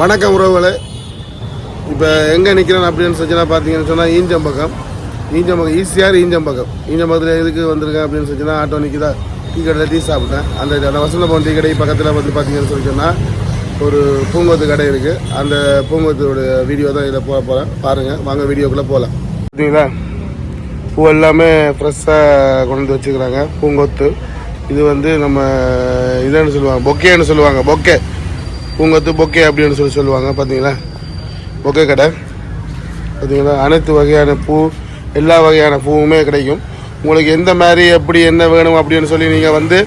வணக்கம் உறவுகளே. இப்போ எங்கே நிற்கிறேன் அப்படின்னு சொன்னா பார்த்தீங்கன்னு சொன்னால் ஈஞ்சம்பக்கம் ஈஞ்சம்பக்கம் ஈஸியாக ஈஞ்சம்பக்கம் ஈஞ்சம்பக்கத்தில் எதுக்கு வந்திருக்கேன் அப்படின்னு சொன்னா ஆட்டோ நிற்கிதா டீ கடையில் டீ சாப்பிட்டேன். அந்த அந்த வசந்த பவன் டீ கடை பக்கத்தில் வந்து பார்த்தீங்கன்னு சொல்லி சொன்னால் ஒரு பூங்கொத்து கடை இருக்குது அந்த பூங்கொத்தோட வீடியோ தான் இதில் போக போகிறேன் பாருங்கள் வாங்க வீடியோக்குள்ளே போகலாம் பார்த்தீங்களா பூ எல்லாமே ஃப்ரெஷ்ஷாக கொண்டு வந்து வச்சுக்கிறாங்க. பூங்கொத்து. இது வந்து நம்ம இதுன்னு சொல்லுவாங்க பொக்கேன்னு சொல்லுவாங்க பொக்கே. பூங்கொத்து பொக்கே அப்படின்னு சொல்லி சொல்லுவாங்க பார்த்தீங்களா பொக்கே கடை. பார்த்தீங்களா அனைத்து வகையான பூ எல்லா வகையான பூவுமே கிடைக்கும். உங்களுக்கு எந்த மாதிரி எப்படி என்ன வேணும் அப்படின்னு சொல்லி நீங்கள் வந்து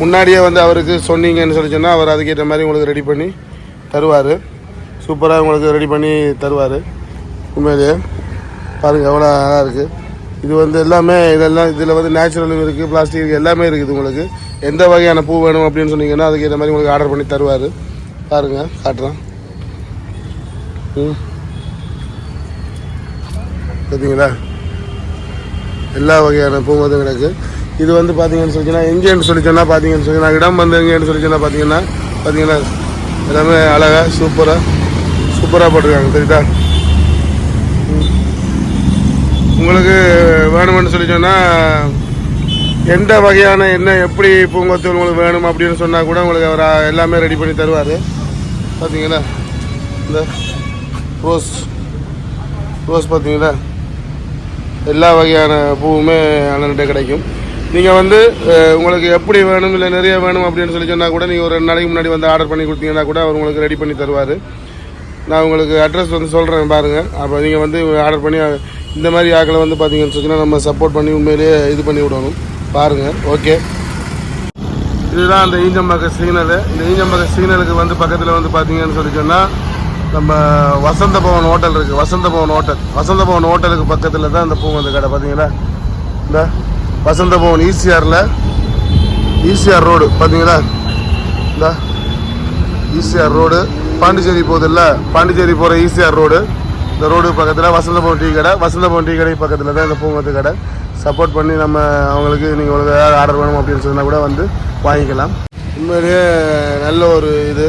முன்னாடியே வந்து அவருக்கு சொன்னீங்கன்னு சொல்லி சொன்னால் அவர் அதுக்கேற்ற மாதிரி உங்களுக்கு ரெடி பண்ணி தருவார். சூப்பராக உங்களுக்கு ரெடி பண்ணி தருவார். உண்மையிலேயே பாருங்கள் எவ்வளோ அழகாக இருக்குது இது வந்து எல்லாமே இதெல்லாம் இதில் வந்து நேச்சுரலும் இருக்குது பிளாஸ்டிக் இருக்குது எல்லாமே இருக்குது உங்களுக்கு. எந்த வகையான பூ வேணும் அப்படின்னு சொன்னீங்கன்னா அதுக்கேற்ற மாதிரி உங்களுக்கு ஆர்டர் பண்ணி தருவார். பாருங்கள் காட்டுறேன். ம். பார்த்தீங்களா எல்லா வகையான பூங்கொத்தும் கிடக்கு. இது வந்து பார்த்தீங்கன்னு சொல்லிச்சுன்னா எங்கேன்னு சொல்லி சொன்னால் பார்த்தீங்கன்னு சொல்லி இடம் வந்து எங்கேன்னு சொல்லி சொன்னால் பார்த்தீங்கன்னா பார்த்தீங்கன்னா எல்லாமே அழகாக சூப்பராக சூப்பராக போட்டிருக்காங்க சரிதா உங்களுக்கு வேணுமென்னு சொல்லி சொன்னால் எந்த வகையான என்ன எப்படி பூங்கொத்து உங்களுக்கு வேணும் அப்படின்னு சொன்னால் கூட உங்களுக்கு அவர் எல்லாமே ரெடி பண்ணி தருவார். பார்த்தீங்கன்னா இந்த ரோஸ் ரோஸ் பார்த்தீங்கன்னா எல்லா வகையான பூவுமே அண்ணன்கிட்ட கிடைக்கும். நீங்கள் வந்து உங்களுக்கு எப்படி வேணும் இல்லை நிறைய வேணும் அப்படின்னு சொல்லி சொன்னால் கூட நீங்கள் ஒரு ரெண்டு நாளைக்கு முன்னாடி வந்து ஆர்டர் பண்ணி கொடுத்தீங்கன்னா கூட அவர் உங்களுக்கு ரெடி பண்ணி தருவார். நான் உங்களுக்கு அட்ரஸ் வந்து சொல்கிறேன் பாருங்கள் அப்போ நீங்கள் வந்து ஆர்டர் பண்ணி இந்த மாதிரி ஆக்களை வந்து பார்த்தீங்கன்னு சொன்னால் நம்ம சப்போர்ட் பண்ணி உண்மையிலேயே இது பண்ணி விடணும். பாருங்கள் ஓகே இதுதான் அந்த ஈஞ்சம்பக்க சிக்னலு இந்த ஈஞ்சம்பக்க சிக்னலுக்கு வந்து பக்கத்தில் வந்து பார்த்தீங்கன்னு சொல்லி சொன்னால் நம்ம வசந்த பவன் ஹோட்டல் இருக்குது வசந்த பவன் ஹோட்டல் வசந்த பவன் ஹோட்டலுக்கு பக்கத்தில் தான் இந்த பூ கடை. பார்த்தீங்களா இந்த வசந்த பவன் ஈசிஆரில் ஈசிஆர் ரோடு. பார்த்தீங்களா இந்த ஈசிஆர் ரோடு. பாண்டிச்சேரி போகுதுல்ல? பாண்டிச்சேரி போகிற ஈசிஆர் ரோடு. இந்த ரோடு பக்கத்தில் வசந்த பவன் டீ கடை. வசந்த பவன் டீ கடை பக்கத்தில் தான் இந்த பூங்கொத்து கடை. சப்போர்ட் பண்ணி நம்ம அவங்களுக்கு நீங்கள் உங்களுக்கு ஏதாவது ஆர்டர் வேணும் அப்படின்னு சொன்னால் கூட வந்து வாங்கிக்கலாம். உண்மையிலேயே நல்ல ஒரு இது.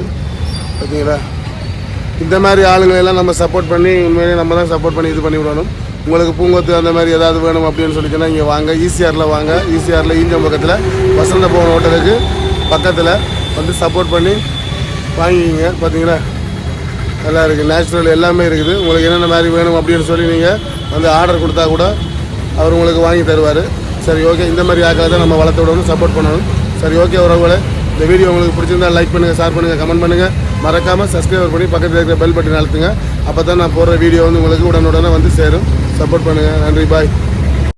பார்த்தீங்களா இந்த மாதிரி ஆளுங்களை எல்லாம் நம்ம சப்போர்ட் பண்ணி உண்மையிலேயே நம்ம தான் சப்போர்ட் பண்ணி இது பண்ணி விடணும். உங்களுக்கு பூங்கொத்து அந்த மாதிரி ஏதாவது வேணும் அப்படின்னு சொல்லி சொன்னால் இங்கே வாங்க. ஈசிஆரில் வாங்க. ஈசிஆரில் ஈஞ்சம் பக்கத்தில் வசந்த பவன் ஹோட்டலுக்கு பக்கத்தில் வந்து சப்போர்ட் பண்ணி வாங்கிக்கிங்க. பார்த்தீங்களா நல்லா இருக்குது நேச்சுரல் எல்லாமே இருக்குது. உங்களுக்கு என்னென்ன மாதிரி வேணும் அப்படின்னு சொல்லி நீங்கள் வந்து ஆர்டர் கொடுத்தா கூட அவர் உங்களுக்கு வாங்கி தருவார். சரி ஓகே இந்த மாதிரி ஆக்களை தான் நம்ம வளர்த்து விடணும் சப்போர்ட் பண்ணணும். சரி ஓகே உறவுகளை. இந்த வீடியோ உங்களுக்கு பிடிச்சிருந்தா லைக் பண்ணுங்கள் ஷேர் பண்ணுங்கள் கமெண்ட் பண்ணுங்கள் மறக்காமல் சப்ஸ்கிரைப் பண்ணி பக்கத்தில் இருக்கிற பெல் பட்டன் அழுத்துங்க. அப்போ தான் நான் போடுற வீடியோ வந்து உங்களுக்கு உடனுடனே வந்து சேரும். சப்போர்ட் பண்ணுங்கள் நன்றி பாய்